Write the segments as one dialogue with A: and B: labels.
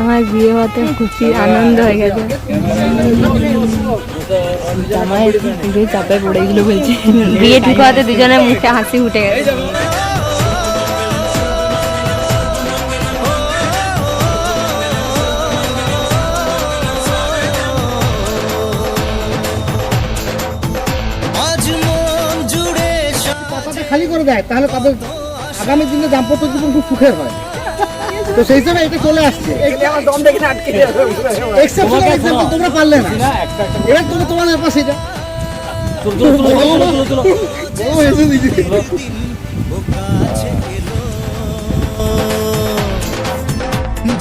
A: আমার বিয়ে হতে খুশি, আনন্দ হয়ে গেছে। জামাই পুরোই চাপে পড়ে গেলো বলছে বিয়ে ঠিক হওয়াতে দুজনের মুখে হাসি উঠে গেছে।
B: খালি করে দেয়, তাহলে তাদের আগামী দিনে দাম্পত্য জীবন খুব সুখের হয়। তো সেই হিসাবে এটা চলে আসছে। Exceptional example তোমরা পারলে না। এবার তুমি তোমাদের পাশে যাও ও, এসে দিয়েছে।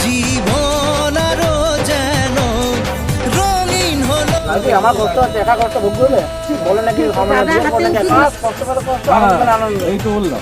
C: জীবন আরও যেন রঙিন হলো।
B: আমার কষ্ট আছে একা কষ্ট ভোগ করলে? বলে নাকি কষ্ট করে কষ্ট আনন্দ। এই তো বললাম।